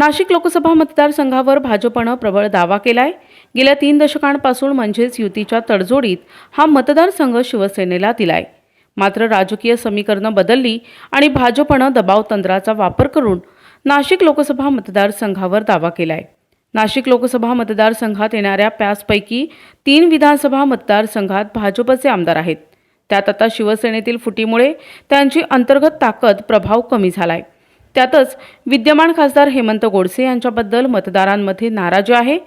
नाशिक लोकसभा मतदारसंघावर भाजपनं प्रबळ दावा केलाय. गेल्या तीन दशकांपासून म्हणजेच युतीच्या तडजोडीत हा मतदारसंघ शिवसेनेला दिलाय. मात्र राजकीय समीकरणं बदलली आणि भाजपनं दबाव तंत्राचा वापर करून नाशिक लोकसभा मतदारसंघावर दावा केलाय. नाशिक लोकसभा मतदारसंघात येणाऱ्या पॅसपैकी तीन विधानसभा मतदारसंघात भाजपचे आमदार आहेत. त्यात आता शिवसेनेतील फुटीमुळे त्यांची अंतर्गत ताकद प्रभाव कमी झालाय. त्यातच विद्यमान खासदार हेमंत गोडसे यांच्याबद्दल मतदारांमध्ये नाराजी आहे.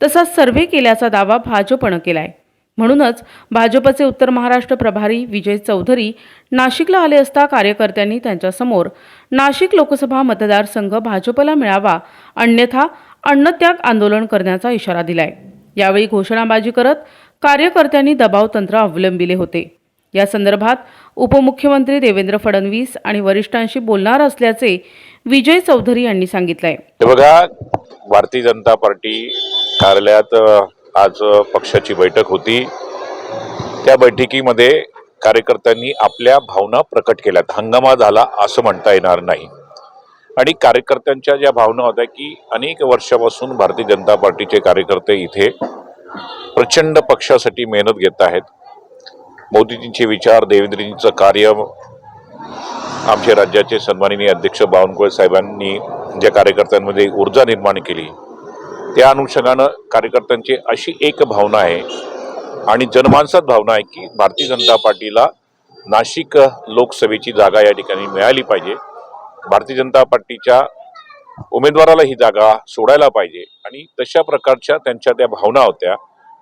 तसा सर्व्हे केल्याचा दावा भाजपनं केला आहे म्हणूनच भाजपचे उत्तर महाराष्ट्र प्रभारी विजय चौधरी नाशिकला आले असता कार्यकर्त्यांनी त्यांच्यासमोर नाशिक लोकसभा मतदारसंघ भाजपला मिळावा अन्यथा अन्नत्याग आंदोलन करण्याचा इशारा दिलाय. यावेळी घोषणाबाजी करत कार्यकर्त्यांनी दबाव तंत्र अवलंबिले होते. या संदर्भात उपमुख्यमंत्री देवेंद्र फडणवीस आणि वरिष्ठांशी बोलणार असल्याचे विजय चौधरी यांनी सांगितलंय. बघा भारतीय जनता पार्टी कार्यालयात आज पक्षाची बैठक होती. त्या बैठकीमध्ये कार्यकर्त्यांनी आपल्या भावना प्रकट केल्यात. हंगामा झाला असं म्हणता येणार नाही. आणि कार्यकर्त्यांच्या ज्या भावना होत्या की अनेक वर्षापासून भारतीय जनता पार्टीचे कार्यकर्ते इथे प्रचंड पक्षासाठी मेहनत घेत आहेत. मोदीजींचे विचार देवेंद्रजींचं कार्य आमचे राज्याचे सन्माननीय अध्यक्ष बावनकुळे साहेबांनी ज्या कार्यकर्त्यांमध्ये ऊर्जा निर्माण केली त्या अनुषंगानं कार्यकर्त्यांची अशी एक भावना आहे आणि जनमानसात भावना आहे की भारतीय जनता पार्टीला नाशिक लोकसभेची जागा या ठिकाणी मिळाली पाहिजे. भारतीय जनता पार्टीच्या उमेदवाराला ही जागा सोडायला पाहिजे आणि तशा प्रकारच्या त्यांच्या त्या भावना होत्या.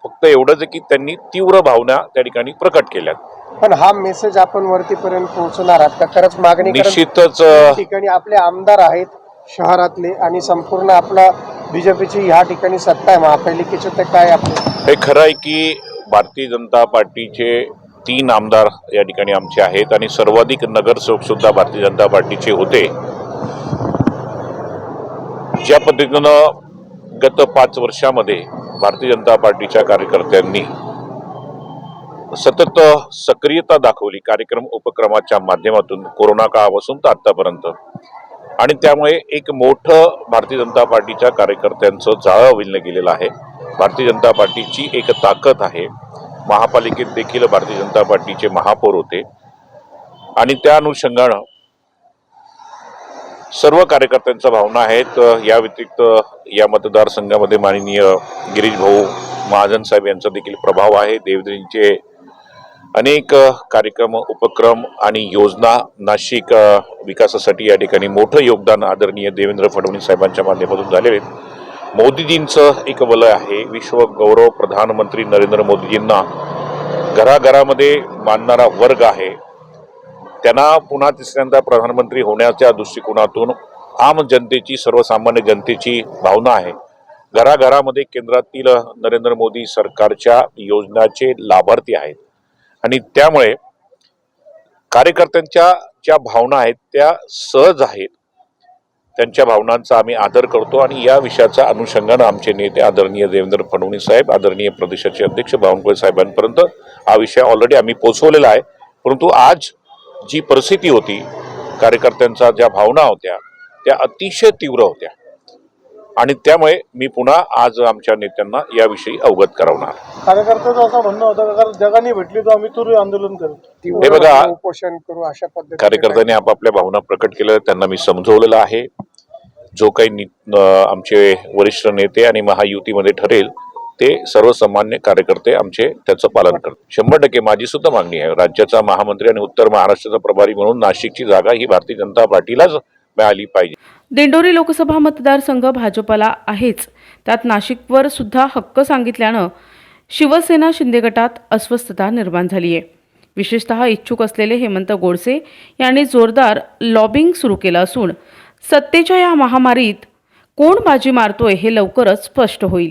फक्त एवढंच की त्यांनी तीव्र भावना त्या ठिकाणी प्रकट केल्यात. पण हा मेसेज आपण वरतीपर्यंत पोहोचणार आहात का? खरंच मागणी निश्चितच ठिकाणी आपले आमदार आहेत शहरातले आणि संपूर्ण आपला बीजेपीची ह्या ठिकाणी सत्ता आहे. महापालिकेचे ते काय आपले? हे खरं आहे की भारतीय जनता पार्टीचे तीन आमदार या ठिकाणी आमचे आहेत आणि सर्वाधिक नगरसेवक सुद्धा भारतीय जनता पार्टीचे होते. ज्या पद्धतीनं गत पाच वर्षामध्ये भारतीय जनता पार्टीच्या कार्यकर्त्यांनी सतत सक्रियता दाखवली कार्यक्रम उपक्रमाच्या माध्यमातून कोरोना काळापासून तर आतापर्यंत. आणि त्यामुळे एक मोठं भारतीय जनता पार्टीच्या कार्यकर्त्यांचं जाळं विणलं गेलेलं आहे. भारतीय जनता पार्टीची एक ताकद आहे. महापालिकेत देखील भारतीय जनता पार्टीचे महापौर होते. आणि त्या अनुषंगानं सर्व कार्यकर्त्यांच्या भावना आहेत. या व्यतिरिक्त या मतदारसंघामध्ये माननीय गिरीश भाऊ महाजन साहेब यांचा देखील प्रभाव आहे. देवद्रींचे अनेक कार्यक्रम उपक्रम आणि योजना नाशिक विकासासाठी या ठिकाणी मोठं योगदान आदरणीय देवेंद्र फडणवीस साहेबांच्या माध्यमातून झालेले आहेत मोदीजींचं एक वलय आहे. विश्व गौरव प्रधानमंत्री नरेंद्र मोदीजींना घराघरामध्ये मानणारा वर्ग आहे. त्यांना पुन्हा तिसऱ्यांदा प्रधानमंत्री होण्याच्या दृष्टिकोनातून आम जनतेची सर्वसामान्य जनतेची भावना आहे. घराघरामध्ये केंद्रातील नरेंद्र मोदी सरकारच्या योजनाचे लाभार्थी आहेत. आणि त्यामुळे कार्यकर्त्यांच्या ज्या भावना आहेत त्या सहज आहेत. त्यांच्या भावनांचा आम्ही आदर करतो आणि या विषयाच्या अनुषंगानं आमचे नेते आदरणीय देवेंद्र फडणवीस साहेब आदरणीय प्रदेशाचे अध्यक्ष बावनकुळे साहेबांपर्यंत हा विषय ऑलरेडी आम्ही पोचवलेला आहे. परंतु आज जी परिस्थिती होती कार्यकर्त्यांच्या ज्या भावना होत्या त्या अतिशय तीव्र होत्या. आणि त्यामुळे मी पुन्हा आज आमच्या नेत्यांना याविषयी अवगत करवणार. कार्यकर्त्याचं असं म्हणणं होतं कारण जगाने भेटली तर आम्ही तुरी आंदोलन करू. हे बघा, उपोषण करू अशा पद्धतीने कार्यकर्त्यांनी आपापल्या भावना प्रकट केल्या त्यांना मी समजवलेलं आहे. जो काही आमचे वरिष्ठ नेते आणि महायुतीमध्ये ठरेल ते सर्वसामान्य कार्यकर्ते आमचे त्याचं पालन करतात. शंभर टक्के माझी सुद्धा मागणी आहे. राज्याचा महामंत्री आणि उत्तर महाराष्ट्राचा प्रभारी म्हणून नाशिकची जागा ही भारतीय जनता पार्टीलाच मिळाली पाहिजे. दिंडोरी लोकसभा मतदारसंघ भाजपला आहेच. त्यात नाशिकवर सुद्धा हक्क सांगितल्यानं शिवसेना शिंदे गटात अस्वस्थता निर्माण झाली आहे. विशेषतः इच्छुक असलेले हेमंत गोडसे यांनी जोरदार लॉबिंग सुरू केलं असून सत्तेच्या या महामारीत कोण बाजी मारतोय हे लवकरच स्पष्ट होईल.